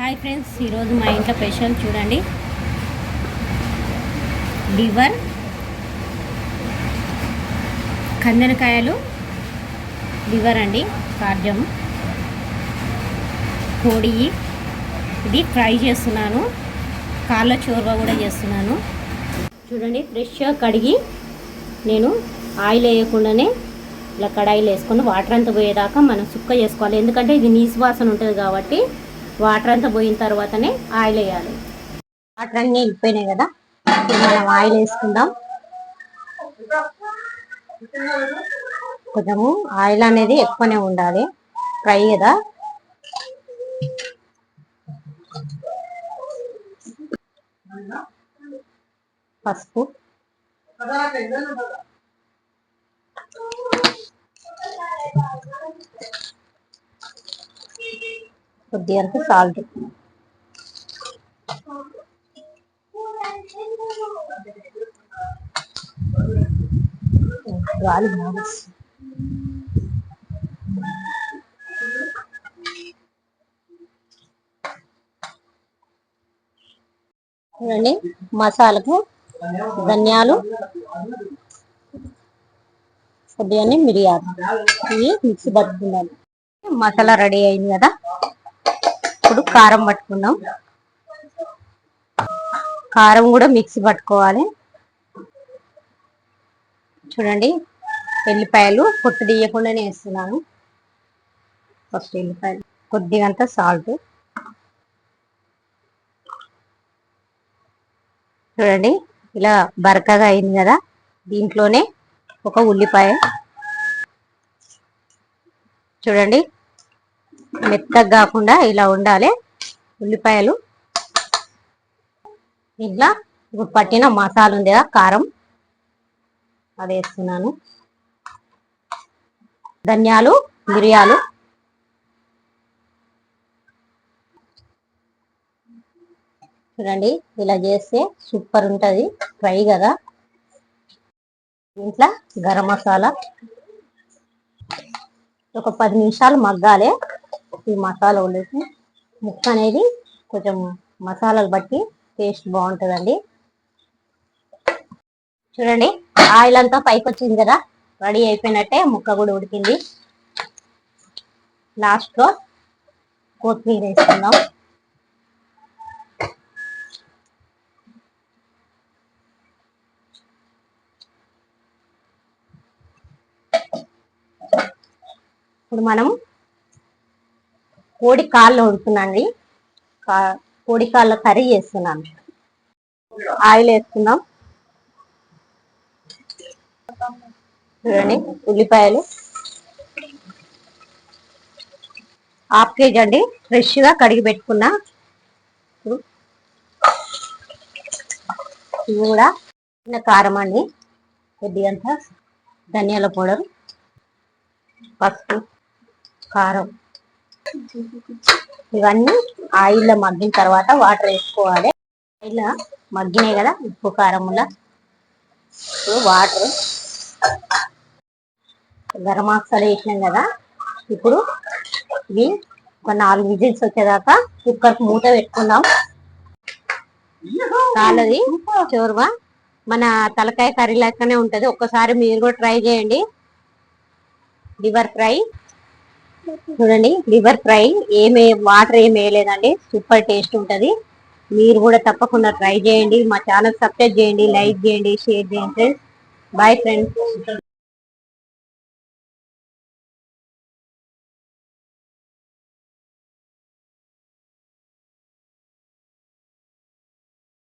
Hi friends ఈరోజు మా ఇంట్లో స్పెషల్ చూడండి. లివర్ కందనకాయలు లివర్ అండి కార్జం కోడి ఇది ఫ్రై చేస్తున్నాను. కాళ్ళ చోర్వ కూడా చేస్తున్నాను. చూడండి ఫ్రెష్గా కడిగి నేను ఆయిల్ వేయకుండానే ఇలా కడాయిలు వేసుకొని వాటర్ అంతా పోయేదాకా మనం సుక్క చేసుకోవాలి. ఎందుకంటే ఇది నీసు వాసన ఉంటుంది కాబట్టి వాటర్ అంతా పోయిన తర్వాతనే ఆయిల్ వేయాలి. వాటర్ అన్నీ వెళ్ళిపోయినాయి కదా ఇప్పుడు మనం ఆయిల్ వేసుకుందాం. కొంచెము ఆయిల్ అనేది ఎక్కువనే ఉండాలి ఫ్రై కదా. పసుపు. కొద్దిగా సాల్ట్ గాలి చూడండి మసాలకు ధనియాలు కొద్దిగా మిరియాలు. ఇవి మిక్సీ పట్టుకున్నాను మసాలా రెడీ అయింది కదా? ఇప్పుడు కారం పట్టుకుందాం కారం కూడా మిక్సీ పట్టుకోవాలి. చూడండి ఎల్లిపాయలు పొట్టు తీయకుండానే వేస్తున్నాను. ఫస్ట్ ఎల్లిపాయలు అంత సాల్ట్ చూడండి ఇలా బరకగా అయింది కదా దీంట్లోనే ఒక ఉల్లిపాయ. చూడండి మెత్తగా కాకుండా ఇలా ఉండాలి. ఉల్లిపాయలు. ఇట్లా ఇప్పుడు పట్టిన మసాలా ఉంది కదా కారం. అది వేస్తున్నాను. ధనియాలు మిరియాలు. చూడండి ఇలా చేస్తే సూపర్ ఉంటుంది. ఫ్రై కదా. ఇంట్లో గరం మసాలా. ఒక పది నిమిషాలు మగ్గాలి. ఈ మసాలా ఉండేసి ముక్క అనేది కొంచెం మసాలాలు బట్టి టేస్ట్ బాగుంటుందండి. చూడండి ఆయిల్ అంతా పైకి వచ్చింది కదా రెడీ అయిపోయినట్టే ముక్క కూడా ఉడికింది. లాస్ట్లో కొత్తిమీర వేసుకుందాం. ఇప్పుడు మనం కోడి కాళ్ళు వండుతున్నాండి కా- కోడి కాళ్ళ కర్రీ చేస్తున్నాను. ఆయిల్ వేస్తున్నాం చూడండి ఉల్లిపాయలు. హాఫ్ కేజీ అండి. ఫ్రెష్గా కడిగి పెట్టుకున్నా. ఇవి కూడా చిన్న కారం అండి. కొద్దిగంత ధనియాల పౌడర్ పసుపు కారం. ఇవన్నీ ఆయిల్లో మగ్గిన తర్వాత వాటర్ వేసుకోవాలి. ఆయిల్ మగ్గినాయి కదా ఉప్పు కారముల వాటర్ గరం మసాలా వేసినాం కదా ఇప్పుడు ఇవి ఒక నాలుగు విజిల్స్ వచ్చేదాకా కుక్కర్ మూత పెట్టుకుందాం. కాలది చోర్వా మన తలకాయ కర్రీ లెక్కనే ఉంటుంది. ఒక్కసారి మీరు కూడా ట్రై చేయండి. Liver fry. చూడండి లివర్ ఫ్రై ఏమే వాటర్ ఏం వేయలేదండి. సూపర్ టేస్ట్ ఉంటది. మీరు కూడా తప్పకుండా ట్రై చేయండి. మా ఛానల్ సబ్స్క్రైబ్ చేయండి లైక్ చేయండి షేర్ చేయండి బాయ్ ఫ్రెండ్స్.